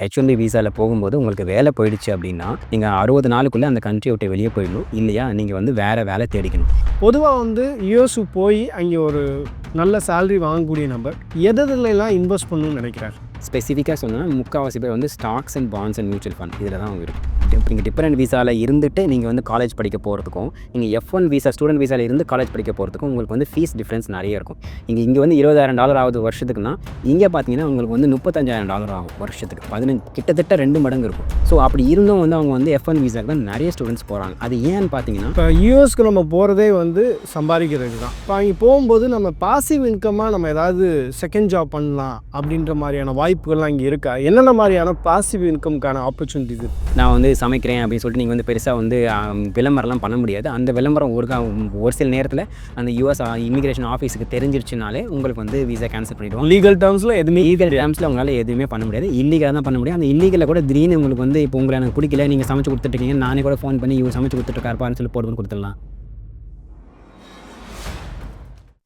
H one B விசாவில் போகும்போது உங்களுக்கு வேலை போயிடுச்சு அப்படின்னா நீங்கள் அறுபது நாளுக்குள்ளே அந்த கண்ட்ரி விட்டு வெளியே போயிடணும். இல்லையா? நீங்கள் வந்து வேறு வேலை தேடிக்கணும். பொதுவாக வந்து யூஎஸ்ஸு போய் அங்கே ஒரு நல்ல சேலரி வாங்கக்கூடிய நம்பர் எதெல்லாம் இன்வெஸ்ட் பண்ணணும்னு நினைக்கிறார்? ஸ்பெசிஃபிக்காக சொன்னால் முக்கால்வாசி பேர் வந்து stocks and bonds and mutual fund இதில் தான் அவங்க இருக்கும் நீங்கள் டிஃப்ரெண்ட் விசாவில் இருந்துட்டு நீங்கள் வந்து காலேஜ் படிக்க போகிறதுக்கும் நீங்கள் எஃப் ஒன் விசா ஸ்டூடெண்ட் விசாவில் இருந்து காலேஜ் படிக்க போகிறதுக்கும் உங்களுக்கு வந்து ஃபீஸ் டிஃப்ரென்ஸ் நிறைய இருக்கும். இங்கே இங்கே வந்து இருபதாயிரம் டாலர் ஆகுது வருஷத்துக்குன்னா இங்கே பார்த்தீங்கன்னா உங்களுக்கு வந்து முப்பத்தஞ்சாயிரம் டாலர் ஆகும் வருஷத்துக்கு. பதினஞ்சு கிட்டத்தட்ட ரெண்டு மடங்கு இருக்கும். ஸோ அப்படி இருந்தும் வந்து அவங்க வந்து எஃப் ஒன் விசாவுக்கு தான் நிறைய ஸ்டூடெண்ட்ஸ் போகிறாங்க அது ஏன்னு பார்த்தீங்கன்னா இப்போ யூஎஸ்க்கு நம்ம போகிறதே வந்து சம்பாதிக்கிறது தான். இப்போ அங்கே போகும்போது நம்ம பாசிவ் இன்கமாக நம்ம ஏதாவது செகண்ட் ஜாப் பண்ணலாம் அப்படின்ற மாதிரியான வாய்ப்புகள்லாம் இங்கே இருக்கா? என்னென்ன மாதிரியான பாசிவ் இன்கம்க்கான ஆப்பர்ச்சுனிட்டிஸ் நான் வந்து சமைக்கிறேன் அப்படின்னு சொல்லிட்டு நீங்கள் வந்து பெருசாக வந்து விளம்பரம்லாம் பண்ண முடியாது. அந்த விளம்பரம் ஒரு ஒரு சில நேரத்தில் அந்த யூஎஸ் இமிகிரேஷன் ஆஃபீஸுக்கு தெரிஞ்சிருச்சுனாலே உங்களுக்கு வந்து விசா கேன்சல் பண்ணிவிடுவோம் லீகல் டேர்ம்ஸில் எதுவுமே லீகல் டேம்ஸில் உங்களால் எதுவுமே பண்ண முடியாது. இல்லீகலாக தான் பண்ண முடியும். அந்த இல்லீகலில் கூட திடீர்னு உங்களுக்கு வந்து இப்போ உங்களை எனக்கு பிடிக்கல நீங்கள் சமைச்சு கொடுத்துட்ருக்கீங்க நானே கூட ஃபோன் பண்ணி இவர் சமைச்சு கொடுத்துட்ருக்காருப்பான்னு சொல்லி போட்டு கொடுத்துடலாம்.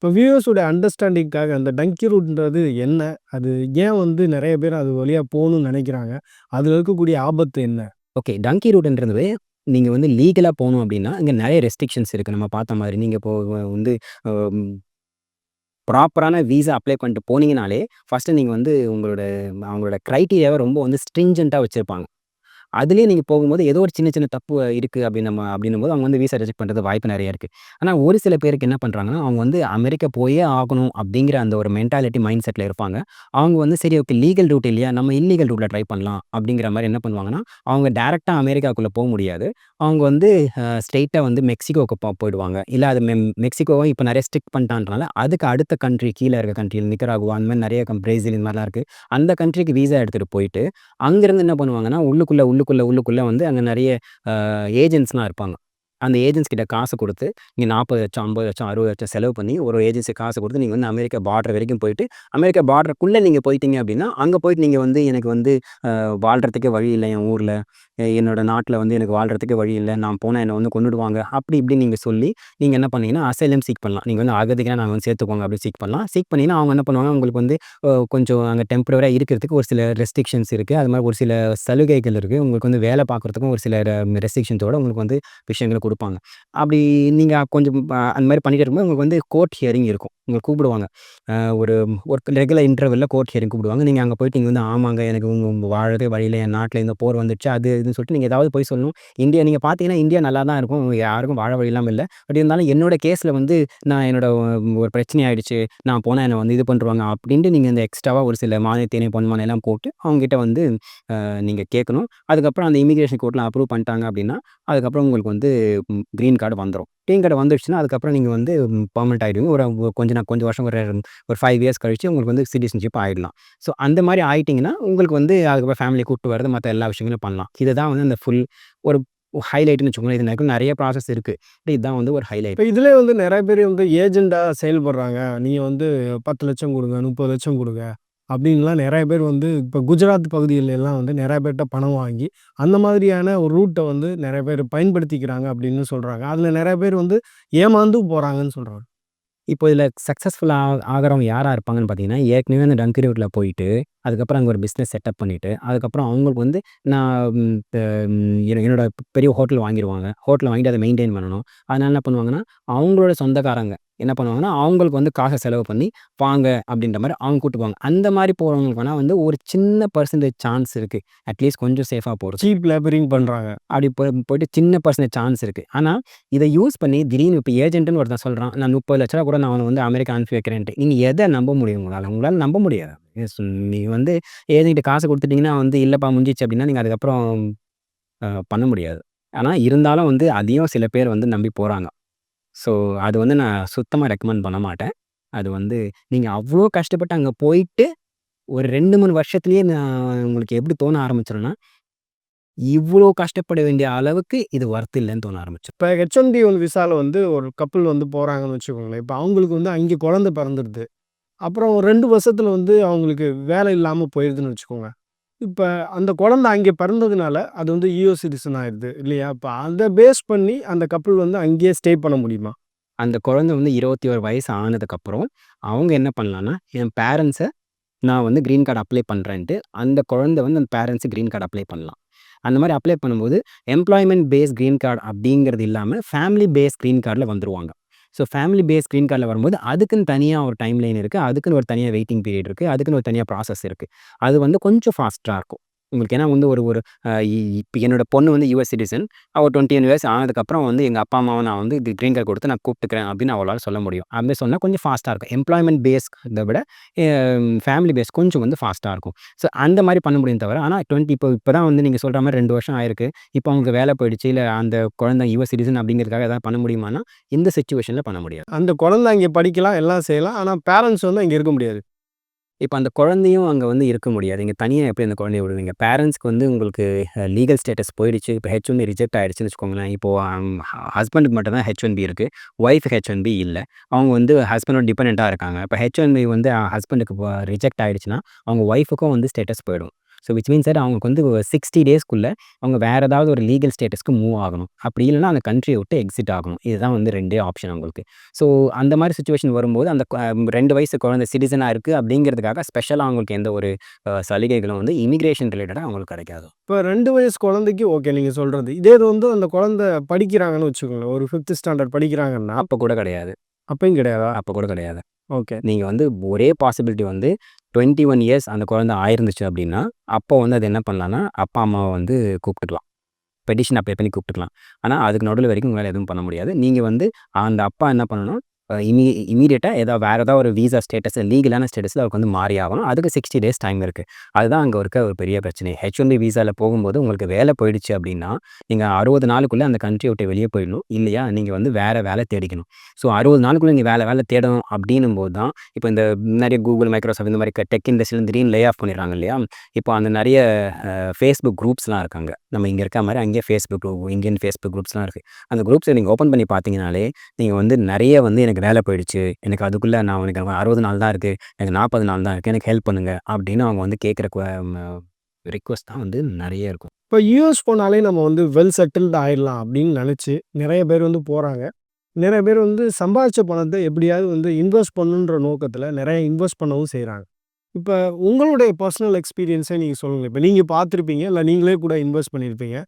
இப்போ வியூவர்ஸோட அண்டர்ஸ்டாண்டிங்காக அந்த டங்கி ரூட்ன்றது என்ன? அது ஏன் வந்து நிறைய பேர் அது வழியாக போகணும்னு நினைக்கிறாங்க? அதில் இருக்கக்கூடிய ஆபத்து என்ன? ஓகே டங்கி ரூட்ன்றது நீங்கள் வந்து லீகலாக போகணும் அப்படின்னா இங்கே நிறைய ரெஸ்ட்ரிக்ஷன்ஸ் இருக்குது நம்ம பார்த்த மாதிரி நீங்கள் இப்போ வந்து ப்ராப்பரான வீசா அப்ளை பண்ணிட்டு போனீங்கனாலே ஃபஸ்ட்டு நீங்கள் வந்து உங்களோட அவங்களோட க்ரைட்டீரியாவை ரொம்ப வந்து ஸ்ட்ரிஞ்சண்ட்டாக வச்சுருப்பாங்க. அதுலேயே நீங்கள் போகும்போது ஏதோ ஒரு சின்ன சின்ன தப்பு இருக்குது அப்படின்னு நம்ம அப்படின்னும் போது அவங்க வந்து வீசா ரிஜெக்ட் பண்ணுறது வாய்ப்பு நிறைய இருக்குது ஆனால் ஒரு சில பேருக்கு என்ன பண்ணுறாங்கன்னா அவங்க வந்து அமெரிக்கா போயே ஆகணும் அப்படிங்கிற அந்த ஒரு மென்டாலிட்டி மைண்ட் செட்டில் இருப்பாங்க. அவங்க வந்து சரி ஓகே லீகல் ரூட் இல்லையா நம்ம இல்லீகல் ரூட்டில் ட்ரை பண்ணலாம் அப்படிங்கிற மாதிரி என்ன பண்ணுவாங்கன்னா அவங்க டேரெக்டாக அமெரிக்காக்குள்ளே போக முடியாது. அவங்க வந்து ஸ்ட்ரெயிட்டாக வந்து மெக்சிகோக்கு போ போயிடுவாங்க. இல்லை அது மெ மெக்சிகோவை இப்போ நிறைய ஸ்ட்ரிக் பண்ணிட்டான்றனால அதுக்கு அடுத்த கண்ட்ரி கீழே இருக்க கண்ட்ரியில் நிக்கராகுவா அந்த மாதிரி நிறைய பிரேசில் இந்த மாதிரிலாம் இருக்குது அந்த கண்ட்ரிக்கு வீசா எடுத்துகிட்டு போயிட்டு அங்கேருந்து என்ன பண்ணுவாங்கன்னா உள்ளுக்குள்ளே உள்ளுக்குள்ளே உள்ளுக்குள்ளே வந்து அங்கே நிறைய ஏஜென்ட்ஸ்லாம் இருப்பாங்க. அந்த ஏஜென்ட்ஸ் கிட்ட காசு கொடுத்து நீங்கள் நாற்பது லட்சம் ஐம்பது லட்சம் அறுபது லட்சம் செலவு பண்ணி ஒரு ஏஜென்சி காசு கொடுத்து நீங்கள் வந்து அமெரிக்கா பார்டர் வரைக்கும் போயிட்டு அமெரிக்கா பார்டருக்குள்ளே நீங்கள் போயிட்டீங்க அப்படின்னா அங்கே போயிட்டு நீங்கள் வந்து எனக்கு வந்து வாழ்கிறதுக்கே வழி இல்லை என் ஊரில். என்னோடய நாட்டில் வந்து எனக்கு வாழ்கிறதுக்கே வழி இல்லை. நான் போனால் என்னை வந்து கொண்டுடுவாங்க அப்படி இப்படி நீங்கள் சொல்லி நீங்கள் என்ன பண்ணீங்கன்னா அசைலம் சீக் பண்ணலாம். நீங்கள் வந்து அகதிக்காக நாங்கள் வந்து சேர்த்துக்கோங்க அப்படி சீக் பண்ணலாம். சீக் பண்ணிங்கன்னா அவங்க என்ன பண்ணுவாங்க உங்களுக்கு வந்து கொஞ்சம் அங்கே டெம்பரவரியாக இருக்கிறதுக்கு ஒரு சில ரெஸ்ட்ரிக்ஷன்ஸ் இருக்குது அது மாதிரி ஒரு சில சலுகைகள் இருக்குது உங்களுக்கு வந்து வேலை பார்க்குறதுக்கும் ஒரு சில ரெஸ்ட்ரிக்ஷன்ஸோட உங்களுக்கு வந்து விஷயங்களை கொடுப்பாங்க. அப்படி நீங்கள் கொஞ்சம் அந்த மாதிரி பண்ணிட்டு இருக்கும்போது உங்களுக்கு வந்து கோர்ட் ஹியரிங் இருக்கும். உங்களை கூப்பிடுவாங்க. ஒரு ஒரு ரெகுலர் இன்டர்வெல்லில் கோர்ட் ஹியரிங் கூப்பிடுவாங்க. நீங்கள் அங்கே போயிட்டு இங்கே வந்து ஆமாங்க எனக்கு உங்கள் வாழவே வழியில் என் நாட்டில் இந்த போர் வந்துடுச்சு அது இதுன்னு சொல்லிட்டு நீங்கள் ஏதாவது போய் சொல்லணும். இந்தியா நீங்கள் பார்த்தீங்கன்னா இந்தியா நல்லா தான் இருக்கும். யாருக்கும் வாழ வழி இல்லாமல் இல்லை. பட் இருந்தாலும் என்னோட கேஸில் வந்து நான் என்னோட ஒரு பிரச்சனை ஆகிடுச்சு நான் போனால் என்னை வந்து இது பண்ணுறாங்க அப்படின்ட்டு நீங்கள் இந்த எக்ஸ்ட்ராவாக ஒரு சில மானியத்தேனை பொன்மானம் எல்லாம் போட்டு அவங்ககிட்ட வந்து நீங்கள் கேட்கணும். அதுக்கப்புறம் அந்த இமிகிரேஷன் கோர்ட்டில் அப்ரூவ் பண்ணிட்டாங்க அப்படின்னா அதுக்கப்புறம் உங்களுக்கு வந்து க்ரீன் கார்டு வந்துடும் டீம் கடை வந்துடுச்சுன்னா அதுக்கப்புறம் நீங்கள் வந்து பர்மனெண்ட் ஆகிடுவீங்க ஒரு கொஞ்சம் நான் கொஞ்சம் வருஷம் ஒரு ஒரு ஃபைவ் இயர்ஸ் கழிச்சு உங்களுக்கு வந்து சிட்டிசன்ஷிப் ஆகிடலாம் ஸோ அந்த மாதிரி ஆகிட்டிங்கன்னா உங்களுக்கு வந்து அதுக்கப்புறம் ஃபேமிலி கூப்பிட்டு வரது மற்ற எல்லா விஷயங்களும் பண்ணலாம். இதுதான் வந்து அந்த ஃபுல் ஒரு ஹைலைட்னு வச்சுக்கோங்களேன். இது நிறைய நிறைய ப்ராசஸ் இருக்குது இதுதான் வந்து ஒரு ஹைலைட் இப்போ இதில் வந்து நிறைய பேர் வந்து ஏஜெண்டாக செயல்படுறாங்க. நீங்கள் வந்து பத்து லட்சம் கொடுங்க முப்பது லட்சம் கொடுங்க. அப்படின்லாம் நிறைய பேர் வந்து இப்போ குஜராத் பகுதிகளெல்லாம் வந்து நிறைய பேர்கிட்ட பணம் வாங்கி அந்த மாதிரியான ஒரு ரூட்டை வந்து நிறைய பேர் பயன்படுத்திக்கிறாங்க அப்படின்னு சொல்கிறாங்க அதில் நிறைய பேர் வந்து ஏமாந்து போகிறாங்கன்னு சொல்கிறாங்க இப்போ இதில் சக்ஸஸ்ஃபுல்லாக ஆகிறவங்க யாராக இருப்பாங்கன்னு பார்த்தீங்கன்னா ஏற்கனவே அந்த டங்கி ரூட்டில் போயிட்டு அதுக்கப்புறம் அங்கே ஒரு பிஸ்னஸ் செட்டப் பண்ணிவிட்டு அதுக்கப்புறம் அவங்களுக்கு வந்து நான் ம், என்னோட பெரிய ஹோட்டல் வாங்கிடுவாங்க ஹோட்டல் வாங்கிட்டு அதை மெயின்டைன் பண்ணணும். அதனால் என்ன பண்ணுவாங்கன்னா அவங்களோட சொந்தக்காரங்க என்ன பண்ணுவாங்கன்னா அவங்களுக்கு வந்து காசை செலவு பண்ணி வாங்க அப்படின்ற மாதிரி அவங்க கூட்டு போவாங்க அந்த மாதிரி போகிறவங்களுக்கு வேணால் வந்து ஒரு சின்ன பர்சன்டேஜ் சான்ஸ் இருக்குது அட்லீஸ்ட் கொஞ்சம் சேஃபாக போகிறது சீப் லேபரிங் பண்ணுறாங்க அப்படி போய் போயிட்டு சின்ன பர்சன்டேஜ் சான்ஸ் இருக்குது ஆனால் இதை யூஸ் பண்ணி திடீர்னு இப்போ ஏஜென்ட்னு ஒருத்தன் சொல்கிறான் நான் முப்பது லட்ச ரூபா கூட நான் அவனை வந்து அமெரிக்கா அனுப்பி வைக்கிறேன்ட்டு. நீங்கள் எதை நம்ப முடியும் உங்களால்? உங்களால் நம்ப முடியாது. Yes, நீ வந்து ஏஜென்ட்டு காசு கொடுத்துட்டிங்கன்னா வந்து இல்லைப்பா முடிஞ்சிச்சு அப்படின்னா நீங்கள் அதுக்கப்புறம் பண்ண முடியாது. ஆனால் இருந்தாலும் வந்து அதையும் சில பேர் வந்து நம்பி போகிறாங்க ஸோ அது வந்து நான் சுத்தமாக ரெக்கமெண்ட் பண்ண மாட்டேன். அது வந்து நீங்கள் அவ்வளோ கஷ்டப்பட்டு அங்கே போயிட்டு ஒரு ரெண்டு மூணு வருஷத்துலேயே நான் உங்களுக்கு எப்படி தோண ஆரம்பிச்சிடும்னா இவ்வளோ கஷ்டப்பட வேண்டிய அளவுக்கு இது ஒர்த் இல்லைன்னு தோண ஆரம்பிச்சு இப்போ ஹெச் ஒன் பி ஒன் விசாவில் வந்து ஒரு கப்பல் வந்து போகிறாங்கன்னு வச்சுக்கோங்களேன். இப்போ அவங்களுக்கு வந்து அங்கே குழந்தை பிறந்துடுது அப்புறம் ஒரு ரெண்டு வருஷத்தில் வந்து அவங்களுக்கு வேலை இல்லாமல் போயிடுதுன்னு வச்சுக்கோங்க. இப்போ அந்த குழந்தை அங்கே பிறந்ததுனால அது வந்து யூஎஸ் சிட்டிசன் ஆயிடுது இல்லையா? இப்போ அதை பேஸ் பண்ணி அந்த கப்பல் வந்து அங்கேயே ஸ்டே பண்ண முடியுமா? அந்த குழந்தை வந்து இருபத்தி ஒரு வயசு ஆனதுக்கப்புறம் அவங்க என்ன பண்ணலான்னா என் பேரண்ட்ஸை நான் வந்து க்ரீன் கார்டு அப்ளை பண்ணுறேன்ட்டு அந்த குழந்தை வந்து அந்த பேரண்ட்ஸு க்ரீன் கார்டு அப்ளை பண்ணலாம். அந்த மாதிரி அப்ளை பண்ணும்போது எம்ப்ளாய்மெண்ட் பேஸ் க்ரீன் கார்டு அப்படிங்கிறது இல்லாமல் ஃபேமிலி பேஸ் க்ரீன் கார்டில் வந்துருவாங்க. ஸோ ஃபேமிலி பேஸ் ஸ்க்ரீன் கார்டில் வரும்போது அதுக்குன்னு தனியாக ஒரு டைம் லைன் இருக்குது அதுக்குன்னு ஒரு தனியாக வெயிட்டிங் பீரியட் இருக்குது அதுக்குன்னு ஒரு தனியாக ப்ராசஸ் இருக்குது அது வந்து கொஞ்சம் ஃபாஸ்ட்டாக இருக்கும். உங்களுக்கு ஏன்னா வந்து ஒரு ஒரு இப்போ என்னோட பொண்ணு வந்து யூஎஸ் சிட்டிசன் அவள் டுவெண்ட்டி ஒன் இயர்ஸ் ஆனதுக்கப்புறம் வந்து எங்கள் அப்பா அம்மாவை நான் வந்து இது கார்டு கொடுத்து நான் கூப்பிட்டுக்கிறேன் அப்படின்னு அவளால் சொல்ல முடியும். அப்படி சொன்னால் கொஞ்சம் ஃபாஸ்ட்டாக இருக்கும். எம்ப்ளாய்மெண்ட் பேஸ் விட ஃபேமிலி பேஸ் கொஞ்சம் வந்து ஃபாஸ்ட்டாக இருக்கும். ஸோ அந்த மாதிரி பண்ண முடியும் தவிர ஆனால் டுவெண்ட்டி இப்போ இப்போ தான் வந்து நீங்கள் சொல்கிற மாதிரி ரெண்டு வருஷம் ஆயிருக்கு. இப்போ அவங்க வேலை போயிடுச்சு. இல்லை அந்த குழந்தை யூஎஸ் சிட்டிசன் அப்படிங்கிறதுக்காக எதாவது பண்ண முடியுமானா இந்த சுச்சுவேஷனில் பண்ண முடியாது. அந்த குழந்தை அங்கே படிக்கலாம் எல்லாம் செய்யலாம். ஆனால் பேரண்ட்ஸ் வந்து அங்கே இருக்க முடியாது. இப்போ அந்த குழந்தையும் அங்கே வந்து இருக்க முடியாது. இங்கே தனியாக எப்படி அந்த குழந்தைய விடுவீங்க? பேரண்ட்ஸ்க்கு வந்து உங்களுக்கு லீகல் ஸ்டேட்டஸ் போயிடுச்சு. இப்போ ஹெச் ஒன் பி ரிஜெக்ட் ஆகிடுச்சுன்னு வச்சுக்கோங்களேன். இப்போது ஹஸ்பண்டுக்கு மட்டும் தான் ஹெச் ஒன் பி இருக்குது ஒய்ஃப் ஹெச் ஒன் பி இல்லை. அவங்க வந்து ஹஸ்பண்டோட டிபெண்ட்டாக இருக்காங்க. இப்போ ஹெச் ஒன் பி வந்து ஹஸ்பண்டுக்கு ரிஜெக்ட் ஆகிடுச்சுன்னா அவங்க ஒய்ஃபுக்கும் வந்து ஸ்டேட்டஸ் போயிடும். ஸோ விச் மீன்ஸ் சார் அவங்களுக்கு வந்து சிக்ஸ்டி டேஸ்க்குள்ளே அவங்க வேறு ஏதாவது ஒரு லீகல் ஸ்டேட்டஸ்க்கு மூவ் ஆகணும். அப்படி இல்லைனா அந்த கண்ட்ரியை விட்டு எக்ஸிட் ஆகணும். இதுதான் வந்து ரெண்டே ஆப்ஷன் அவங்களுக்கு. ஸோ அந்த மாதிரி சுச்சுவேஷன் வரும்போது அந்த ரெண்டு வயசு குழந்தை சிட்டிசனாக இருக்குது அப்படிங்கிறதுக்காக ஸ்பெஷலாக அவங்களுக்கு எந்த ஒரு சலுகைகளும் வந்து இமிகிரேஷன் ரிலேட்டடாக அவங்களுக்கு கிடைக்காது. இப்போ ரெண்டு வயசு குழந்தைக்கு ஓகே நீங்கள் சொல்கிறது இதே இது வந்து அந்த குழந்தை படிக்கிறாங்கன்னு வச்சுக்கோங்களேன். ஒரு ஃபிஃப்த் ஸ்டாண்டர்ட் படிக்கிறாங்கன்னா அப்போ கூட கிடையாது. அப்பயும் கிடையாதா? அப்போ கூட கிடையாது. ஓகே. நீங்கள் வந்து ஒரே பாசிபிலிட்டி வந்து டுவெண்ட்டி ஒன் இயர்ஸ் அந்த குழந்தை ஆயிருந்துச்சு அப்படின்னா அப்போ வந்து அது என்ன பண்ணலான்னா அப்பா அம்மாவை வந்து கூப்பிட்டுக்கலாம். பெட்டிஷன் அப்ளை பண்ணி கூப்பிட்டுக்கலாம். ஆனால் அதுக்கு நடுவில் வரைக்கும் உங்களால் எதுவும் பண்ண முடியாது. நீங்கள் வந்து அந்த அப்பா என்ன பண்ணணும்? இமீ இமீடியட்டாக ஏதாவது வேறு ஏதாவது ஒரு வீசா ஸ்டேட்டஸ் லீகலான ஸ்டேட்டஸில் அவருக்கு வந்து மாறி ஆகணும். அதுக்கு சிக்ஸ்டி டேஸ் டைம் இருக்குது அதுதான் அங்கே இருக்க ஒரு பெரிய பிரச்சனை. ஹெச் ஒன் பி வீசாவில் போகும்போது உங்களுக்கு வேலை போயிடுச்சு அப்படின்னா நீங்கள் அறுபது நாளுக்குள்ளே அந்த கண்ட்ரி விட்டு வெளியே போயிடணும். இல்லையா? நீங்கள் வந்து வேறு வேலை தேடிக்கணும். ஸோ அறுபது நாளுக்குள்ளே நீங்கள் வேலை வேலை தேடணும் அப்படின்னும் போது தான் இப்போ இந்த நிறைய கூகுள் மைக்ரோசாஃப்ட் இந்த மாதிரி டெக் இண்டஸ்ட்ரியில் திடீர்னு லே ஆஃப் பண்ணிடுறாங்க இல்லையா? இப்போ அந்த நிறைய ஃபேஸ்புக் குரூப்ஸ்லாம் இருக்காங்க. நம்ம இங்கே இருக்க மாதிரி அங்கேயே ஃபேஸ்புக் குரூப் இந்தியன் ஃபேஸ்புக் குரூப்ஸ்லாம் இருக்குது அந்த குரூப்ஸை நீங்கள் ஓப்பன் பண்ணி பார்த்தீங்கனாலே நீங்கள் வந்து நிறைய வந்து எனக்கு வேலை போயிடுச்சு. எனக்கு அதுக்குள்ளே நான் எனக்கு அறுபது நாள் தான் இருக்குது எனக்கு நாற்பது நாள் தான் இருக்குது எனக்கு ஹெல்ப் பண்ணுங்க அப்படின்னு அவங்க வந்து கேட்குற ரிக்வஸ்ட் தான் வந்து நிறைய இருக்கும். இப்போ யூஎஸ் போனாலே நம்ம வந்து வெல் செட்டில்டு ஆயிடலாம் அப்படின்னு நினச்சி நிறைய பேர் வந்து போகிறாங்க நிறைய பேர் வந்து சம்பாதிச்ச பணத்தை எப்படியாவது வந்து இன்வெஸ்ட் பண்ணுன்ற நோக்கத்தில் நிறைய இன்வெஸ்ட் பண்ணவும் செய்கிறாங்க இப்போ உங்களுடைய பர்சனல் எக்ஸ்பீரியன்ஸை நீங்கள் சொல்லுங்கள் இப்போ நீங்கள் பார்த்துருப்பீங்க இல்லை நீங்களே கூட இன்வெஸ்ட் பண்ணியிருப்பீங்க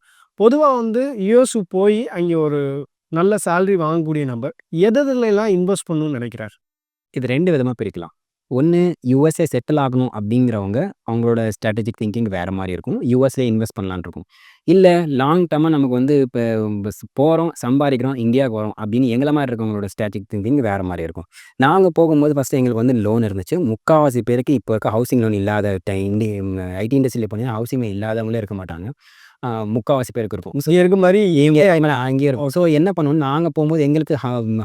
பொதுவாக வந்து யூஎஸ் போய் அங்கே ஒரு நல்ல சேல்ரி வாங்கக்கூடிய நம்பர் எதெல்லாம் இன்வெஸ்ட் பண்ணணும்னு நினைக்கிறார்? இது ரெண்டு விதமாக பிரிக்கலாம். ஒன்று யூஎஸ்ஏ செட்டில் ஆகணும் அப்படிங்கிறவங்க அவங்களோட ஸ்ட்ராட்டஜிக் திங்கிங் வேறு மாதிரி இருக்கும். யூஎஸ்ஏ இன்வெஸ்ட் பண்ணலான்னு இருக்கும். இல்லை லாங் டேர்மாக நமக்கு வந்து இப்போ போகிறோம் சம்பாதிக்கிறோம் இந்தியாவுக்கு வரோம் அப்படின்னு எங்களை மாதிரி இருக்கவங்களோட ஸ்ட்ராட்டஜிக் திங்கிங் வேறு மாதிரி இருக்கும். நாங்கள் போகும்போது ஃபஸ்ட்டு எங்களுக்கு வந்து லோன் இருந்துச்சு. முக்கால்வாசி பேருக்கு இப்போ இருக்க ஹவுசிங் லோன் இல்லாத இண்டி ஐடி இண்டஸ்ட்ரியில் போனீங்கன்னா ஹவுசிங் இல்லாதவங்களே இருக்க மாட்டாங்க. முக்கால்வாசி பேருக்கு இருக்கும். ஸோ இருக்க மாதிரி இங்கே அங்கேயே இருக்கும். ஸோ என்ன பண்ணணும் நாங்கள் போகும்போது எங்களுக்கு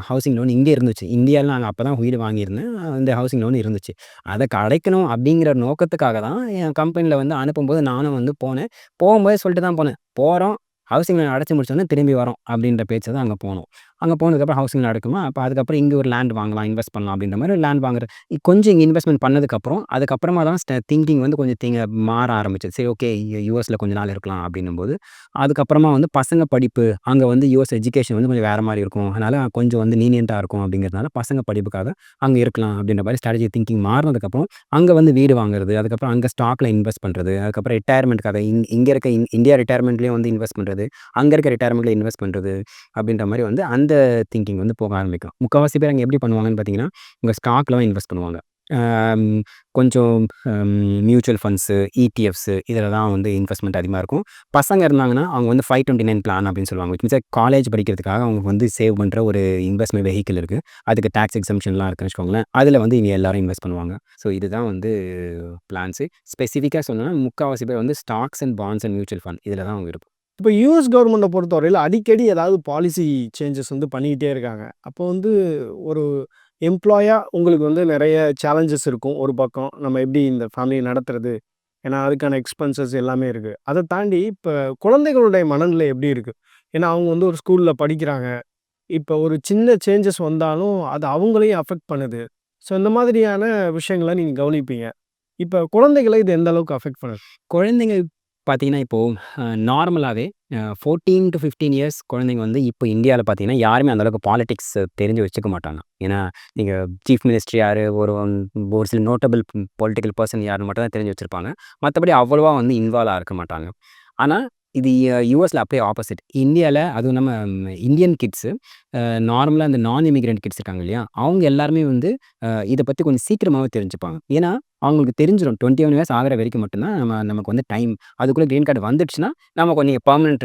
ஹவுசிங் லோன் இங்கே இருந்துச்சு. இந்தியாவில் நாங்கள் அப்போ தான் வீடு வாங்கியிருந்தேன். அந்த ஹவுசிங் லோன் இருந்துச்சு. அதை கிடைக்கணும் அப்படிங்கிற நோக்கத்துக்காக தான் என் கம்பெனியில் வந்து அனுப்பும்போது நானும் வந்து போனேன். போகும்போது சொல்லிட்டு தான் போனேன். போகிறோம் ஹவுசிங் லோன் அடைச்சி முடிச்சோன்னே திரும்பி வரோம் அப்படின்ற பேச்சு தான் அங்கே போனோம். அங்கே போனதுக்கப்புறம் ஹவுசிங் நடக்குமா? அப்போ அதுக்கப்புறம் இங்கே ஒரு லேண்ட் வாங்கலாம் இன்வெஸ்ட் பண்ணலாம் அப்படின்ற மாதிரி லேண்ட் வாங்குற கொஞ்சம் இங்கே இன்வெஸ்ட்மெண்ட் பண்ணதுக்கப்புறம் அதுக்கப்புறமா தான் திங்கிங் வந்து கொஞ்சம் திங்க மாற ஆரம்பிச்சது. சரி ஓகே யூஎஸில் கொஞ்ச நாள் இருக்கலாம் அப்படின்னும் போது அதுக்கப்புறமா வந்து பசங்க படிப்பு அங்கே வந்து யூஎஸ் எஜுகேஷன் வந்து கொஞ்சம் வேறு மாதிரி இருக்கும். அதனால் கொஞ்சம் வந்து லீனியண்ட்டாக இருக்கும் அப்படிங்கிறதுனால பசங்க படிப்புக்காக அங்கே இருக்கலாம் அப்படின்ற மாதிரி ஸ்ட்ராட்டஜி திங்கிங் மாறினதுக்கப்புறம் அங்கே வந்து வீடு வாங்குறது அதுக்கப்புறம் அங்கே ஸ்டாக்கில் இன்வெஸ்ட் பண்ணுறது அதுக்கப்புறம் ரிட்டையர்மெண்ட்காக இங் இங்கே இருக்க இந்தியா ரிட்டையர்மெண்ட்லேயும் வந்து இன்வெஸ்ட் பண்ணுறது அங்கே இருக்க ரிட்டையர்மெண்ட்டில் இன்வெஸ்ட் பண்ணுறது அப்படின்ற மாதிரி வந்து அந்த திங்கிங் வந்து போக ஆரம்பிக்கும்? முக்கால்வாசி பேர் அங்கே எப்படி பண்ணுவாங்கன்னு பார்த்தீங்கன்னா உங்கள் ஸ்டாக்லாம் இன்வெஸ்ட் பண்ணுவாங்க. கொஞ்சம் மியூச்சுவல் ஃபண்ட்ஸு இடிஎஃப்ஸு இதில் தான் வந்து இன்வெஸ்ட்மெண்ட் அதிகமாக இருக்கும். பசங்க இருந்தாங்கன்னா அவங்க வந்து ஃபைவ் டுவெண்ட்டி நைன் பிளான் அப்படின்னு சொல்லுவாங்க விச் மீன்ஸ் காலேஜ் படிக்கிறதுக்காக அவங்க வந்து சேவ் பண்ணுற ஒரு இன்வெஸ்ட்மெண்ட் வெஹிக்கிள் இருக்குது அதுக்கு டேக்ஸ் எக்ஸம்ஷன்லாம் இருக்குன்னு வச்சுக்கோங்களேன் அதில் வந்து இவங்க எல்லாரும் இன்வெஸ்ட் பண்ணுவாங்க. ஸோ இதுதான் வந்து பிளான்ஸு ஸ்பெசிஃபிக்காக சொன்னால் முக்கால்வாசி பேர் வந்து stocks and bonds and mutual fund இதில் தான் அவங்க இருக்கும் இப்போ யூஎஸ் கவர்மெண்ட்டை பொறுத்தவரையில் அடிக்கடி ஏதாவது பாலிசி சேஞ்சஸ் வந்து பண்ணிக்கிட்டே இருக்காங்க. அப்போ வந்து ஒரு எம்ப்ளாயாக உங்களுக்கு வந்து நிறைய சேலஞ்சஸ் இருக்கும் ஒரு பக்கம். நம்ம எப்படி இந்த ஃபேமிலியை நடத்துறது? ஏன்னா அதுக்கான எக்ஸ்பென்சஸ் எல்லாமே இருக்குது அதை தாண்டி இப்போ குழந்தைகளுடைய மனநிலை எப்படி இருக்குது ஏன்னா அவங்க வந்து ஒரு ஸ்கூலில் படிக்கிறாங்க. இப்போ ஒரு சின்ன சேஞ்சஸ் வந்தாலும் அது அவங்களையும் அஃபெக்ட் பண்ணுது. ஸோ இந்த மாதிரியான விஷயங்களை நீங்கள் கவனிப்பீங்க. இப்போ குழந்தைகளை இது எந்த அளவுக்கு அஃபெக்ட் பண்ணுது? குழந்தைங்க பார்த்தீங்கன்னா, இப்போது நார்மலாகவே ஃபோர்டீன் டு ஃபிஃப்டீன் இயர்ஸ் குழந்தைங்க வந்து இப்போ இந்தியாவில் பார்த்தீங்கன்னா, யாருமே அந்தளவுக்கு பாலிட்டிக்ஸ் பாலிடிக்ஸ் தெரிஞ்சு வச்சுக்க மாட்டாங்க. ஏன்னா, நீங்கள் சீஃப் மினிஸ்டர் யார் ஒரு ஒரு சில நோட்டபிள் பொலிட்டிக்கல் பர்சன் யாருன்னு மட்டும் தான் தெரிஞ்சு வச்சுருப்பாங்க மற்றபடி அவ்வளோவா வந்து இன்வால்வ் இருக்க மாட்டாங்க. ஆனால் இது யூஎஸில் அப்படியே ஆப்போசிட். இந்தியாவில் அதுவும் நம்ம இந்தியன் கிட்ஸு நார்மலாக அந்த நான் இமிக்ரெண்ட் கிட்ஸ் இருக்காங்க இல்லையா? அவங்க எல்லாருமே வந்து இதை பற்றி கொஞ்சம் சீக்கிரமாகவே தெரிஞ்சுப்பாங்க. ஏன்னா, அவங்களுக்கு தெரிஞ்சிடும் டுவெண்ட்டி ஒன் இயர்ஸ் ஆகிற வரைக்கும் மட்டும் தான் நம்ம நமக்கு வந்து டைம். அதுக்குள்ளே கிரீன் கார்டு வந்துடுச்சுன்னா, நமக்கு நீங்கள் பர்மனெண்ட்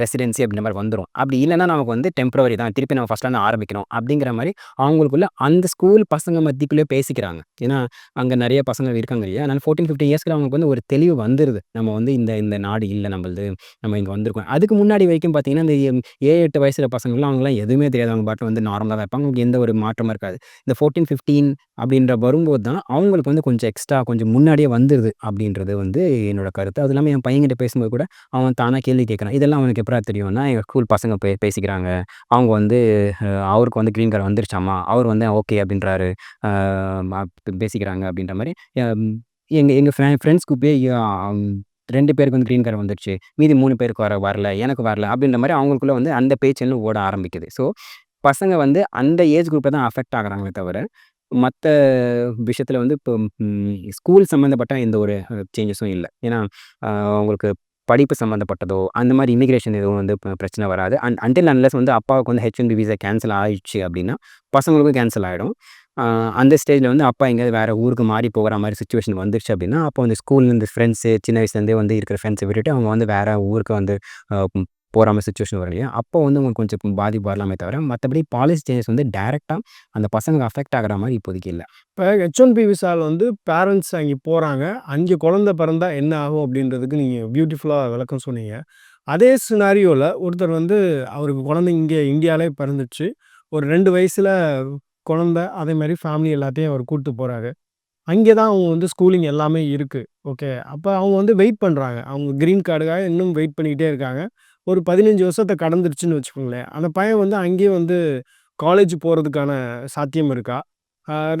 ரெசிடென்சி அப்படின்ற மாதிரி வந்துடும் அப்படி இல்லைன்னா நமக்கு வந்து டெம்பரவரி தான். திருப்பி நம்ம ஃபஸ்ட்டாக ஆரம்பிக்கணும். அப்படிங்கிற மாதிரி அவங்களுக்குள்ள அந்த ஸ்கூல் பசங்க மத்திக்குள்ளேயே பேசிக்கிறாங்க. ஏன்னா, அங்கே நிறைய பசங்க இருக்காங்க இல்லையா? அதனால 14, 15 இயர்ஸ்க்கு அவங்களுக்கு வந்து ஒரு தெளிவு வந்துடுது நம்ம வந்து இந்த இந்த நாடு இல்லை நம்மளது. நம்ம இங்கே வந்திருக்கோம். அதுக்கு முன்னாடி வரைக்கும் பார்த்தீங்கன்னா, இந்த 7, 8 வயசுல பசங்களாம் அவங்களாம் எதுவுமே தெரியாது. அவங்க பாட்டு வந்து நார்மலாக தான் இருப்பாங்க. அவங்களுக்கு எந்த ஒரு மாற்றமும் இருக்காது. இந்த 14, 15 அப்படின்ற வரும்போது தான் அவங்களுக்கு வந்து கொஞ்சம் எக்ஸ்ட்ரா கொஞ்சம் முன்னாடியே வந்துடுது அப்படின்றது வந்து என்னோட கருத்து. அது இல்லாமல் என் பையன்கிட்ட பேசும்போது கூட அவன் தானாக கேள்வி கேட்குறான். இதெல்லாம் அவனுக்கு எப்படா தெரியும்னா, எங்கள் ஸ்கூல் பசங்க பே பேசிக்கிறாங்க. அவங்க வந்து அவருக்கு வந்து க்ரீன் கார்டு வந்துருச்சாமா. அவர் வந்து ஓகே அப்படின்றாரு. பேசிக்கிறாங்க அப்படின்ற மாதிரி எங்கள் எங்கள் ஃப்ரெ ஃப்ரெண்ட்ஸ் குரூப்லயே ய 2 பேருக்கு வந்து க்ரீன் கார்டு வந்துருச்சு. மீதி மூணு பேருக்கு வர வரல. எனக்கு வரல. அப்படின்ற மாதிரி அவங்களுக்குள்ள வந்து அந்த பேச்செல்லாம் ஓட ஆரம்பிக்குது. ஸோ, பசங்க வந்து அந்த ஏஜ் குரூப்பை தான் அஃபெக்ட் ஆகிறாங்களே தவிர, மற்ற விஷயத்தில் வந்து இப்போ ஸ்கூல் சம்மந்தப்பட்ட எந்த ஒரு சேஞ்சஸும் இல்லை ஏன்னா, உங்களுக்கு அவங்களுக்கு படிப்பு சம்மந்தப்பட்டதோ, அந்த மாதிரி இமிக்ரேஷன் எதுவும் வந்து பிரச்சனை வராது. அண்ட் அண்டில் அன்லஸ் வந்து அப்பாவுக்கு வந்து ஹெச்-1பி விசா கேன்சல் ஆயிடுச்சு அப்படின்னா, பசங்களுக்கும் கேன்சல் ஆகிடும் அந்த ஸ்டேஜில் வந்து அப்பா எங்கேயாவது வேறு ஊருக்கு மாறி போகிற மாதிரி சுச்சுவேஷன் வந்துருச்சு அப்படின்னா, அப்போ வந்து ஸ்கூல்லேருந்து ஃப்ரெண்ட்ஸு சின்ன வயசுலேருந்தே வந்து இருக்கிற ஃப்ரெண்ட்ஸை விட்டுட்டு அவங்க வந்து வேறு ஊருக்கு வந்து அ சுச்சுவேஷன் மாரி வரும் இல்லையா? அப்போ வந்து உங்களுக்கு கொஞ்சம் பாதிப்பு வரலாமே தவிர, மற்றபடி பாலிசி சேஞ்சஸ் வந்து டேரெக்டாக அந்த பசங்க அஃபெக்ட் ஆகிற மாதிரி இப்போதைக்கு இல்லை இப்போ ஹெச் ஒன் பி விசாவில் வந்து பேரண்ட்ஸ் அங்கே போகிறாங்க அங்கே குழந்தை பிறந்தா என்ன ஆகும் அப்படின்றதுக்கு நீங்கள் பியூட்டிஃபுல்லாக விளக்கம் சொன்னீங்க. அதே சினாரியோவில் ஒருத்தர் வந்து அவருக்கு குழந்தை இங்கே இந்தியாவிலே பிறந்துச்சு ஒரு ரெண்டு வயசில் குழந்தை, அதே மாதிரி ஃபேமிலி எல்லாத்தையும் அவர் கூட்டு போகிறாரு அங்கே தான் அவங்க வந்து ஸ்கூலிங் எல்லாமே இருக்குது ஓகே. அப்போ அவங்க வந்து வெயிட் பண்ணுறாங்க அவங்க கிரீன் கார்டுக்காக இன்னும் வெயிட் பண்ணிக்கிட்டே இருக்காங்க. ஒரு பதினஞ்சு வருஷத்தை கடந்துருச்சுன்னு வச்சுக்கோங்களேன். அந்த பையன் வந்து அங்கேயே வந்து காலேஜ் போகிறதுக்கான சாத்தியம் இருக்கா?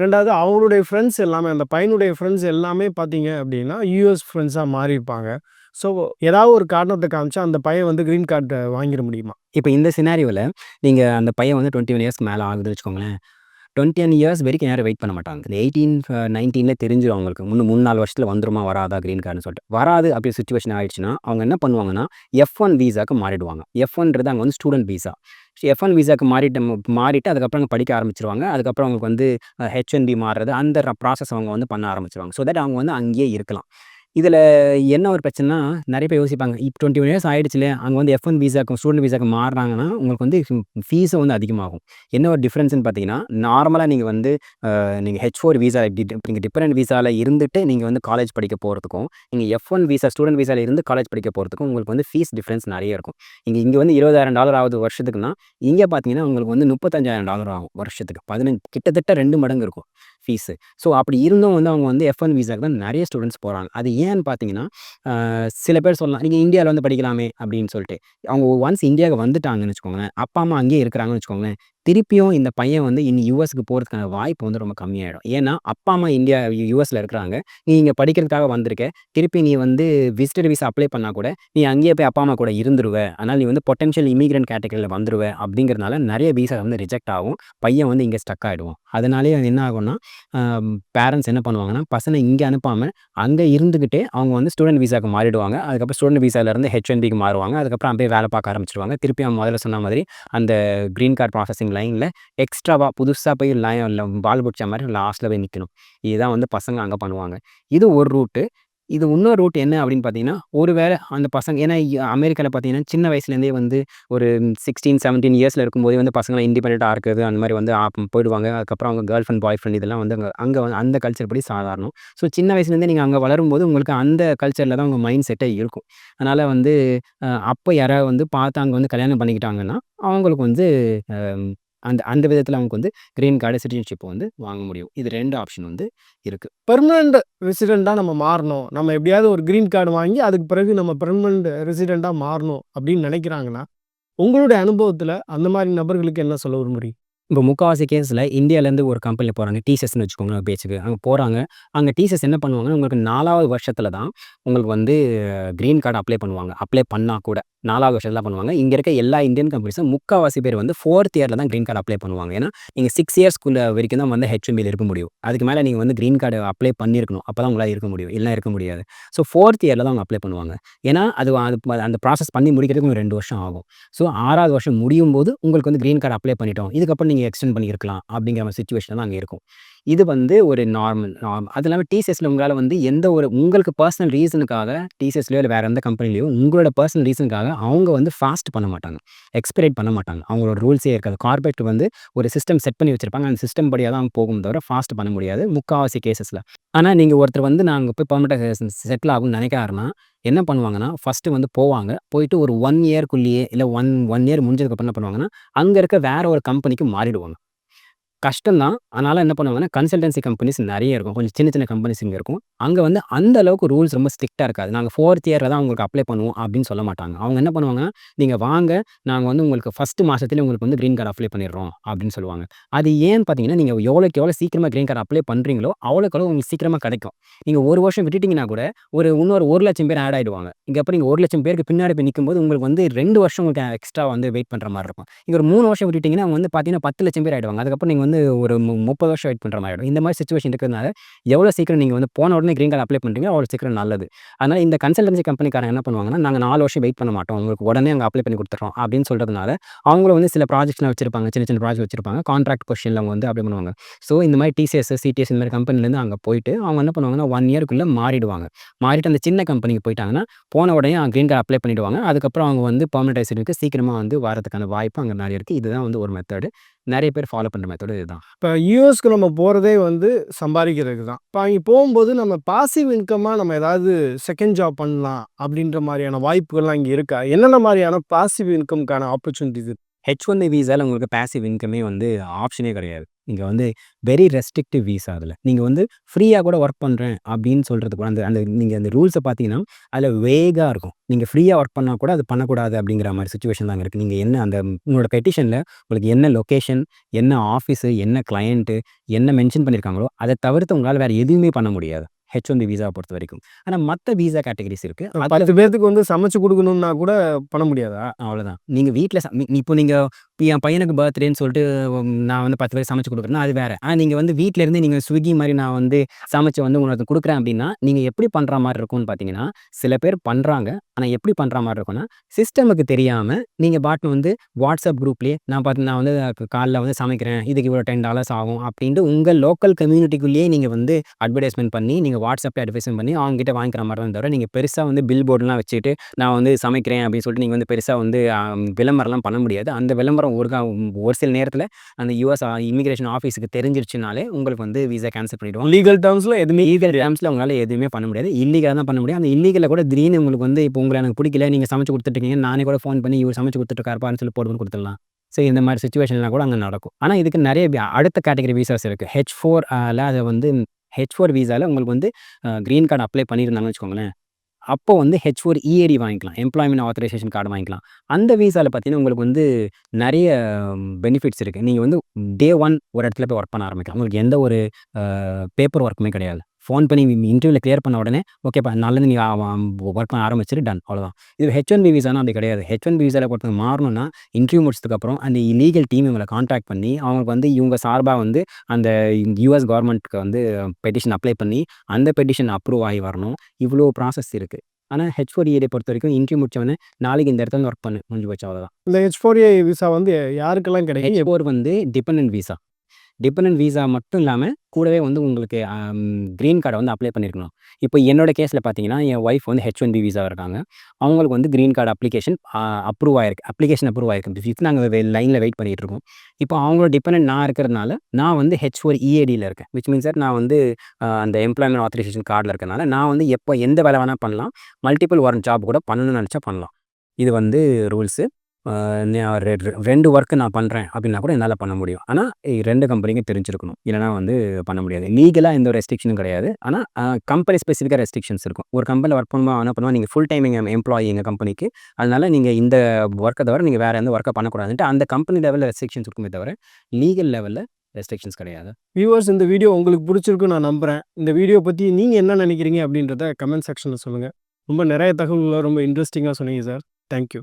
ரெண்டாவது 2வது அவங்களுடைய ஃப்ரெண்ட்ஸ் எல்லாமே அந்த பையனுடைய ஃப்ரெண்ட்ஸ் எல்லாமே பார்த்தீங்க அப்படின்னா, யூஎஸ் ஃப்ரெண்ட்ஸாக மாறியிருப்பாங்க. ஸோ, ஏதாவது ஒரு காரணத்தை காமிச்சா அந்த பையன் வந்து க்ரீன் கார்டை வாங்கிட முடியுமா? இப்போ இந்த சினாரியோவில் நீங்கள் அந்த பையன் வந்து 21 இயர்ஸ்க்கு மேலே ஆகுதுன்னு வச்சுக்கோங்களேன். 21 இயர்ஸ் வரைக்கும் யாரும் வெயிட் பண்ண மாட்டாங்க. இந்த எயிட்டீன் நைன்டீனில் தெரிஞ்சிடும் அவங்களுக்கு. முன்னு மூணு நாலு வருஷத்தில் வந்துருமா, வராதா க்ரீன் கார்டுன்னு சொல்லிட்டு. வராது அப்படி சுச்சுவேஷன் ஆயிடுச்சுன்னா, அவங்க என்ன பண்ணுவாங்கன்னா, எஃப் ஒன் வீசாக்கு மாறிடுவாங்க. எஃப் ஒன்றது அங்கே வந்து ஸ்டூடண்ட் விசா. எஃப்-1 விசாக்கு மாறிட்டு மாறிட்டு அதுக்கப்புறம் அங்கே படிக்க ஆரம்பிச்சிருவாங்க அதுக்கப்புறம் அவங்களுக்கு வந்து uh, ஹெச்என்பி மாறுறது அந்த ப்ராசஸ் அவங்க வந்து பண்ண ஆரம்பிச்சிருவாங்க ஸோ தட் அவங்க வந்து அங்கேயே இருக்கலாம். இதில் என்ன ஒரு பிரச்சனைனா, நிறைய பேர் யோசிப்பாங்க. ட்வெண்ட்டி ஒன் இயர்ஸ் ஆகிடுச்சில்லே அங்கே வந்து எஃப்-1 விசாக்கும் ஸ்டூடெண்ட் விசாக்கும் மாறுனாங்கன்னா, உங்களுக்கு வந்து ஃபீஸும் வந்து அதிகமாகும். என்ன ஒரு டிஃப்ரென்ஸ்னு பார்த்தீங்கன்னா, நார்மலாக நீங்கள் வந்து நீங்கள் ஹெச் ஃபோர் விசா நீங்கள் நீங்க டிபெண்டன்ட் இருந்துட்டு நீங்கள் வந்து காலேஜ் படிக்க போகிறதுக்கும் நீங்கள் எஃப் ஒன் விசா ஸ்டூடெண்ட் விசால இருந்து காலேஜ் படிக்க போகிறதுக்கும் உங்களுக்கு வந்து ஃபீஸ் டிஃப்ரென்ஸ் நிறைய இருக்கும். இங்கே இங்கே வந்து $20,000 ஆகுது வருஷத்துக்குன்னா, இங்கே பார்த்தீங்கன்னா உங்களுக்கு வந்து $35,000 ஆகும் வருஷத்துக்கு. 15 கிட்டத்தட்ட ரெண்டு மடங்கு இருக்கும் ஃபீஸு. ஸோ அப்படி இருந்தும் வந்து அவங்க வந்து எஃப்-1 விசாக்கு தான் நிறைய ஸ்டூடண்ட்ஸ் போகிறாங்க அது ஏன்னு பார்த்தீங்கன்னா, சில பேர் சொல்லலாம், நீங்கள் இந்தியாவில் வந்து படிக்கலாமே அப்படின்னு சொல்லிட்டு. அவங்க ஒன்ஸ் இந்தியாவுக்கு வந்துட்டாங்கன்னு வச்சுக்கோங்களேன், அப்பா, அம்மா அங்கேயே இருக்கிறாங்கன்னு வச்சுக்கோங்களேன், திருப்பியும் இந்த பையன் வந்து இனி யூஎஸ்க்கு போகிறதுக்கான வாய்ப்பு வந்து ரொம்ப கம்மியாயிடும். ஏன்னா, அப்பா, அம்மா இந்தியா யூஎஸில் இருக்கிறாங்க. நீ இங்கே படிக்கிறதுக்காக வந்திருக்க. திருப்பி நீ வந்து விசிட்டர் விசா அப்ளை பண்ணால் கூட, நீ அங்கேயே போய் அப்பா, அம்மா கூட இருந்துருவ. அதனால் நீ வந்து பொட்டன்ஷியல் இமிகிரண்ட் கேட்டகரியில் வந்துருவ அப்படிங்கிறதுனால நிறைய விசா வந்து ரிஜெக்ட் ஆகும். பையன் வந்து இங்கே ஸ்டக் ஆகிடுவோம் அதனாலேயே என்ன ஆகும்னா, பேரண்ட்ஸ் என்ன பண்ணுவாங்கன்னா, பசங்க இங்கே அனுப்பாமல் அங்கே இருந்துக்கிட்டே அவங்க வந்து ஸ்டூடெண்ட் விசாவுக்கு மாறிடுவாங்க. அதுக்கப்புறம் ஸ்டூடண்ட் விசாலருந்து ஹெச்-1பிக்கு மாறுவாங்க. அதுக்கப்புறம் அப்படியே வேலை பார்க்க ஆரம்பிச்சிருவாங்க திருப்பி அவங்க முதல்ல சொன்ன மாதிரி அந்த கிரீன் கார்டு ப்ராசஸிங் லைனில் எக்ஸ்ட்ராவாக புதுசாக போய் லைன் பால் புடிச்ச மாதிரி லாஸ்ட்டில் போய் நிற்கணும் இதுதான் வந்து பசங்க அங்கே பண்ணுவாங்க. இது ஒரு ரூட்டு. இது இன்னொரு ரூட் என்ன அப்படின்னு பார்த்தீங்கன்னா, ஒரு வேளை அந்த பசங்க ஏன்னா அமெரிக்காவில் பார்த்தீங்கன்னா, சின்ன வயசுலேருந்தே வந்து ஒரு சிக்ஸ்டீன் செவன்டீன் இயர்ஸில் இருக்கும்போதே வந்து பசங்களை இண்டிபெண்ட்டாக இருக்கிறது, அந்த மாதிரி வந்து போயிடுவாங்க. அதுக்கப்புறம் அவங்க கேர்ள் ஃப்ரெண்ட், பாய் ஃப்ரெண்ட் இதெல்லாம் வந்து அங்கே அங்கே வந்து அந்த கல்ச்சர் படி சாதாரணம். ஸோ சின்ன வயசுலேருந்தே நீங்கள் அங்கே வளரும்போது உங்களுக்கு அந்த கல்ச்சரில் தான் உங்கள் மைண்ட் செட்டே இருக்கும். அதனால் வந்து அப்போ யாராவது வந்து பார்த்து அங்கே வந்து கல்யாணம் பண்ணிக்கிட்டாங்கன்னா, அவங்களுக்கு வந்து அந்த அந்த விதத்தில் அவங்களுக்கு வந்து கிரீன் கார்டு, சிட்டிசன்ஷிப்பை வந்து வாங்க முடியும். இது ரெண்டு ஆப்ஷன் வந்து இருக்குது பெர்மனண்ட் ரெசிடெண்ட்டாக நம்ம மாறணும். நம்ம எப்படியாவது ஒரு கிரீன் கார்டு வாங்கி, அதுக்கு பிறகு நம்ம பெர்மனண்ட் ரெசிடெண்ட்டாக மாறணும் அப்படின்னு நினைக்கிறாங்கன்னா, உங்களுடைய அனுபவத்தில் அந்த மாதிரி நபர்களுக்கு என்ன சொல்ல விரும்புறீங்க? இப்போ முக்கால்வாசி கேஸில் இந்தியாவிலேருந்து ஒரு கம்பெனியில் போகிறாங்க டிசிஎஸ்ன்னு வச்சுக்கோங்களேன் பேச்சுக்கு. அங்கே போகிறாங்க அங்கே டீசர்ஸ் என்ன பண்ணுவாங்கன்னா, உங்களுக்கு நாலாவது வருஷத்தில் தான் உங்களுக்கு வந்து க்ரீன் கார்டு அப்ளை பண்ணுவாங்க. அப்ளை பண்ணால் கூட நாலாவது வருஷத்தில் பண்ணுவாங்க. இங்கே இருக்க எல்லா இந்தியன் கம்பெனிஸும் முக்கால்வாசி பேர் வந்து ஃபோர்த் இயரில் தான் க்ரீன் கார்டு அப்ளை பண்ணுவாங்க. ஏன்னா, நீங்கள் சிக்ஸ் இயர்ஸ்க்குள்ள வரைக்கும் தான் வந்து ஹெச்எம்பியில் இருக்க முடியும். அதுக்கு மேலே நீங்கள் வந்து க்ரீன் கார்டு அப்ளை பண்ணியிருக்கணும். அப்போ தான் உங்களால் இருக்க முடியும். இல்லை இருக்க முடியாது. ஸோ ஃபோர்த் இயரில் தான் அவங்க அப்ளை பண்ணுவாங்க. ஏன்னா, அது அது அந்த ப்ராசஸ் பண்ணி முடிக்கிறதுக்கு ரெண்டு வருஷம் ஆகும். ஸோ ஆறாவது வருஷம் முடியும் போது உங்களுக்கு வந்து க்ரீன் கார்டு அப்ளை பண்ணிட்டோம். இதுக்கப்புறம் நீங்கள் எக்ஸ்டெண்ட் பண்ணியிருக்கலாம் அப்படிங்கிற சுச்சுவேஷன் தான் அங்கே இருக்கும். இது வந்து ஒரு நார்மல் நார்மல் அது இல்லாமல் டிசிஎஸ்ல உங்களால் வந்து எந்த ஒரு உங்களுக்கு பர்சனல் ரீசனுக்காக டிசிஎஸ்லயோ இல்லை வேற எந்த கம்பெனிலையோ உங்களோட பர்சனல் ரீசனுக்காக அவங்க வந்து ஃபாஸ்ட் பண்ண மாட்டாங்க. எக்ஸ்பிரேட் பண்ண மாட்டாங்க. அவங்களோட ரூல்ஸே இருக்காது. கார்ப்பரேட் வந்து ஒரு சிஸ்டம் செட் பண்ணி வச்சிருப்பாங்க. அந்த சிஸ்டம் படியாக தான் போகும் தவிர ஃபாஸ்ட் பண்ண முடியாது. முக்காவாசி கேசஸில் ஆனால் நீங்கள் ஒருத்தர் வந்து நாங்கள் போய் பெர்மனன்ட்டா செட்டில் ஆகும்னு நினைக்கிறாருன்னா, என்ன பண்ணுவாங்கன்னா, ஃபர்ஸ்ட்டு வந்து போவாங்க. போயிட்டு ஒரு ஒன் இயர்க்குள்ளேயே இல்லை ஒன் ஒன் இயர் முடிஞ்சதுக்கப்புறம் என்ன பண்ணுவாங்கன்னா, அங்கே இருக்க வேற ஒரு கம்பெனிக்கு மாறிடுவாங்க. கஷ்டம் தான். அதனால் என்ன பண்ணுவாங்கன்னா, கன்சல்டன்சி கம்பெனிஸ் நிறைய இருக்கும். கொஞ்சம் சின்ன சின்ன கம்பெனிஸ் இங்கே இருக்கும். அங்கே வந்து அந்த அளவுக்கு ரூல்ஸ் ரொம்ப ஸ்ட்ரிக்டாக இருக்காது. நாங்கள் ஃபோர்த் இயரில் தான் உங்களுக்கு அப்ளை பண்ணுவோம் அப்படின்னு சொல்ல மாட்டாங்க. அவங்க என்ன பண்ணுவாங்கன்னா, நீங்கள் வாங்க நாங்கள் வந்து உங்களுக்கு ஃபஸ்ட்டு மாதத்துலேயே உங்களுக்கு வந்து க்ரீன் கார்டு அப்ளை பண்ணிடுறோம் அப்படின்னு சொல்லுவாங்க. அது ஏன்னு பார்த்தீங்கன்னா, நீங்கள் எவ்வளோக்கு எவ்வளோ சீக்கிரமாக க்ரீன் கார்டு அப்ளை பண்ணுறீங்களோ அவ்வளோக்கு அவ்வளோ உங்களுக்கு சீக்கிரமாக கிடைக்கும். நீங்கள் ஒரு வருஷம் விட்டுட்டீங்கன்னா கூட, ஒரு இன்னொரு ஒரு லட்சம் பேர் ஆட் ஆயிடுவாங்க. இங்க அப்ப நீங்க 1,00,000 பேருக்கு பின்னாடி போய் நிற்கும்போது உங்களுக்கு வந்து ரெண்டு வருஷம் உங்களுக்கு எக்ஸ்ட்ரா வந்து வெயிட் பண்ணுற மாதிரி இருக்கும். இங்கே ஒரு மூணு வருஷம் விட்டுட்டீங்கன்னா, அவங்க வந்து பார்த்தீங்கன்னா பத்து லட்சம் பேர் ஆயிடுவாங்க. அதுக்கப்புறம் நீங்கள் வந்து ஒரு முப்பது வருஷம் வெயிட் பண்ணுற மாதிரி ஆகிடும் இந்த மாதிரி சுச்சுவேஷன் இருக்கிறதுனால, எவ்வளோ சீக்கிரம் நீங்கள் வந்து போன உடனே க்ரீன் கார்டு அப்ளை பண்ணுறீங்க அவ்வளோ சீக்கிரம் நல்லது. அதனால் இந்த கன்சல்டன்சி கம்பெனிக்காரங்க என்ன பண்ணுவாங்கன்னா, நாங்கள் நாலு வருஷம் வெயிட் பண்ண மாட்டோம். உங்களுக்கு உடனே அங்கே அப்ளை பண்ணி கொடுத்துறோம் அப்படின்னு சொல்றதுனால, அவங்களும் வந்து சில ப்ராஜெக்ட்ஸ்லாம் வச்சிருப்பாங்க. சின்ன சின்ன ப்ராஜெக்ட் வச்சிருப்பாங்க. கான்ட்ராக்ட் பொசிஷன்ல அவங்க வந்து அப்ளை பண்ணுவாங்க. ஸோ இந்த மாதிரி டிசிஎஸ், சிடிஎஸ் இந்த மாதிரி கம்பெனிலேருந்து அங்கே போயிட்டு, அவங்க என்ன பண்ணுவாங்கன்னா, ஒன் இயர்க்குள்ளே மாறிடுவாங்க. மாறிட்டு அந்த சின்ன கம்பெனிக்கு போயிட்டாங்கன்னா, போன உடனே க்ரீன் கார்டு அப்ளை பண்ணிடுவாங்க. அதுக்கப்புறம் அவங்க வந்து பெர்மனன்ட் ரெசிடென்ட்க்கு சீக்கிரமாக வந்து வரதுக்கான வாய்ப்பு அங்கே நிறைய இருக்குது இதுதான் வந்து ஒரு மெத்தடு. நெறைய பேர் ஃபாலோ பண்ற மெத்தடு இதுதான். இப்ப யுஎஸ்க்கு நம்ம போறதே வந்து சம்பாரிக்கிறதுக்கு தான். இப்ப அங்க போகும்போது நம்ம பாசிவ் இன்கம்மா நம்ம ஏதாவது செகண்ட் ஜாப் பண்ணலாம் அப்படின்ற மாரியான வாய்ப்புகள்லாம் இங்க இருக்கா? என்னென்ன மாரியான பாசிவ் இன்கம்க்கான ஆப்பர்ச்சுனிட்டீஸ் இருக்கு? ஹெச்-1பி விசால உங்களுக்கு பாசிவ் இன்கமே வந்து ஆப்ஷனே கிடையாது. இங்க வந்து வெரி ரெஸ்ட்ரிக்டிவ் விசா அதுல. நீங்க வந்து ஃப்ரீயா கூட ஒர்க் பண்றேன் அப்படின்னு சொல்றது கூட அந்த அந்த நீங்க அந்த ரூல்ஸ பார்த்தீங்கன்னா, அதுல வேகா இருக்கும். நீங்க ஃப்ரீயா ஒர்க் பண்ணா கூட அது பண்ணக்கூடாது அப்படிங்கிற மாரி சிச்சுவேஷன் தான் அங்க இருக்கு. நீங்க என்ன அந்த உங்களோட பெட்டிஷன்ல உங்களுக்கு என்ன லொகேஷன், என்ன ஆஃபீஸு, என்ன கிளையன்ட், என்ன மென்ஷன் பண்ணியிருக்காங்களோ, அத தவிர்த்து உங்களால வேற எதுவுமே பண்ண முடியாது. ஹெச்-1பி விசாவ பொறுத்தவரைக்கும். ஆனா மத்த விசா கேட்டகரிஸ் இருக்கு. அதுல 10 பேத்துக்கு வந்து சமைச்சு குடுக்கணும்னா கூட பண்ண முடியாதா? அவ்வளோதான். நீங்க வீட்ல ச இப்போ நீங்க என் பையனுக்கு பர்த்டேன்னு சொல்லிட்டு நான் வந்து பத்து பேர் சமைச்சு குடுக்குறேன்னா, அது வேறு ஆனால் நீங்கள் வந்து வீட்டிலேருந்து நீங்கள் ஸ்விக்கி மாதிரி நான் வந்து சமைச்சு வந்து உங்களுக்கு கொடுக்குறேன் அப்படின்னா, நீங்கள் எப்படி பண்ணுற மாதிரி இருக்கும்னு பார்த்தீங்கன்னா, சில பேர் பண்ணுறாங்க ஆனால் எப்படி பண்ணுற மாதிரி இருக்கும்னா, சிஸ்டமுக்கு தெரியாமல் நீங்கள் பாட்டு வந்து வாட்ஸ்அப் குரூப்லேயே நான் பார்த்து நான் வந்து காலைல வந்து சமைக்கிறேன். இதுக்கு இவ்வளோ $10 ஆகும் அப்படின்ட்டு உங்கள் லோக்கல் கம்யூனிட்டிக்குள்ளேயே நீங்கள் வந்து அட்வர்டைஸ்மெண்ட் பண்ணி, நீங்கள் வாட்ஸ்அப்பில் அட்வர்டைஸ்மெண்ட் பண்ணி அவங்ககிட்ட வாங்கிக்கிற மாதிரி தான் தவிர, நீங்கள் பெருசாக வந்து பில் போர்டெலாம் வச்சுட்டு, நான் வந்து சமைக்கிறேன் அப்படின்னு சொல்லிட்டு நீங்கள் வந்து பெருசாக வந்து விளம்பரம்லாம் பண்ண முடியாது. அந்த விளம்பரம் ஒரு கா ஒரு சில நேரத்துல அந்த யுஎஸ் இமிகிரேஷன் ஆஃபீஸுக்கு தெரிஞ்சிருச்சுனாலே உங்களுக்கு வந்து விசா கேன்சல் பண்ணிடுவாங்க. லீகல் டெர்ம்ஸ்ல எதுவுமே லீகல் டெர்ம்ஸ்ல உங்களால எதுவுமே பண்ண முடியாது. இல்லீகலா தான் பண்ண முடியும். அந்த இல்லீகல்ல கூட திடீர்னு உங்களுக்கு வந்து இப்போ உங்கள எனக்கு பிடிக்கல, நீங்க சமைச்சு குடுத்துட்டு இருக்கீங்க. நானே கூட ஃபோன் பண்ணி இவரு சமைச்சு குடுத்துட்டு இருக்காருப்பான்னு சொல்லி போட்டு குடுத்துடலாம். ஸோ இந்த மாரி சிச்சுவேஷன்லாம் கூட அங்க நடக்கும். ஆனா இதுக்கு நெறைய அடுத்த கேட்டகரி விசாஸ் இருக்கு. ஹெச்-4 ல அத வந்து ஹெச்-4 விசால உங்களுக்கு வந்து கிரீன் கார்ட் அப்ளை பண்ணியிருந்தாங்கன்னு வச்சுக்கோங்களேன். அப்போ வந்து ஹெச் ஃபோர் இஏடி வாங்கிக்கலாம். எம்ப்ளாய்மெண்ட் ஆத்தரைசேஷன் கார்டு வாங்கிக்கலாம். அந்த விசால பார்த்தீங்கன்னா, உங்களுக்கு வந்து நிறைய பெனிஃபிட்ஸ் இருக்குது நீங்கள் வந்து டே ஒன் ஒரு இடத்துல போய் ஒர்க் பண்ண ஆரம்பிக்கலாம். உங்களுக்கு எந்த ஒரு பேப்பர் ஒர்க்குமே கிடையாது. ஃபோன் பண்ணி இன்டர்வியூல கிளியர் பண்ண உடனே, ஓகேப்பா நாளைலருந்து நீ ஒர்க் பண்ண ஆரம்பிச்சுரு டன் அவ்வளோதான். இது ஹெச்-1பி விசானா அப்படி கிடையாது. ஹெச்-1பி விசால ஒருத்தவங்க மாறணும்னா, இன்டர்வியூ முடிச்சதுக்கு அப்புறம் அந்த லீகல் டீம் இவங்கள கான்டாக்ட் பண்ணி, அவங்களுக்கு வந்து இவங்க சார்பா வந்து அந்த யுஎஸ் கவர்ன்மெண்ட்க்கு வந்து பெட்டிஷன் அப்ளை பண்ணி, அந்த பெட்டிஷன் அப்ரூவ் ஆகி வரணும். இவ்வளோ ப்ராசஸ் இருக்கு. ஆனா ஹெச்-4 இஏடி பொறுத்தவரைக்கும் இன்டர்வியூ முடிச்ச உடனே, நாளைக்கு இந்த இடத்துல ஒர்க் பண்ணு. முடிஞ்சு போச்சு அவ்வளோதான். இந்த ஹெச்-4ஏ விசா வந்து யாருக்கெல்லாம் கிடைக்கும்? எப் ஹெச்-4 வந்து டிபெண்டன்ட் விசா. டிபெண்டன்ட் வீசா மட்டும் இல்லாமல் கூடவே வந்து உங்களுக்கு க்ரீன் கார்டை வந்து அப்ளை பண்ணியிருக்கணும். இப்போ என்னோட கேஸில் பார்த்தீங்கன்னா, என் ஒய்ஃப் வந்து ஹெச் ஒன் பி வீசா இருக்காங்க. அவங்களுக்கு வந்து கிரீன் கார்டு அப்ளிகேஷன் அப்ரூவ் ஆயிருக்கு. அப்ளிகேஷன் அப்ரூவ் ஆயிருக்கு. இது நாங்கள் லைனில் வெயிட் பண்ணிகிட்டு இருக்கோம். இப்போ அவங்களோட டிபெண்ட் நான் இருக்கிறதுனால, நான் வந்து ஹெச் ஒரு இஏடியில் இருக்கேன். விச் மீன்ஸ் சார் நான் வந்து அந்த எம்ப்ளாய்மெண்ட் ஆத்தரைசேஷன் கார்டில் இருக்கிறனால நான் வந்து எப்போ எந்த வேலை வேணால் பண்ணலாம். மல்டிபிள் ஒர்க் ஜாப் கூட பண்ணணும்னு நினச்சா பண்ணலாம். இது வந்து ரூல்ஸு. நான் ரெ ரெ 2 ஒர்க் நான் பண்றேன் அப்படின்னா கூட என்னால பண்ண முடியும். ஆனா 2 கம்பெனிக்கும் தெரிஞ்சிருக்கணும். இல்லன்னா வந்து பண்ண முடியாது. லீகலா எந்த ரெஸ்ட்ரிக்ஷனும் கிடையாது. ஆனா அ கம்பெனி ஸ்பெசிஃபிக்கா ரெஸ்ட்ரிக்ஷன்ஸ் இருக்கும். ஒரு கம்பெனில ஒர்க் அவன் என்ன பண்ணுவான், நீங்க ஃபுல் டைம் எம் எம்ப்ளாயி எங்க கம்பெனிக்கு. அதனால நீங்க இந்த ஒர்க்க தவிர நீங்க வேற எந்த ஒர்க்க பண்ணக்கூடாதுன்ட்டு அந்த கம்பெனி லெவல்ல ரெஸ்ட்ரிக்ஷன்ஸ் இருக்குமே தவிர, லீகல் லெவல்ல ரெஸ்ட்ரிக்ஷன்ஸ் கிடையாது. வியூவர்ஸ் இந்த வீடியோ உங்களுக்கு பிடிச்சிருக்குன்னு நான் நம்புறேன். இந்த வீடியோ பத்தி நீங்க என்ன நினைக்கிறீங்க அப்படின்றத கமெண்ட் செக்ஷன்ல சொல்லுங்க. ரொம்ப நிறைய தகவல்கள ரொம்ப இன்ட்ரஸ்டிங்கா சொன்னீங்க சார். Thank you.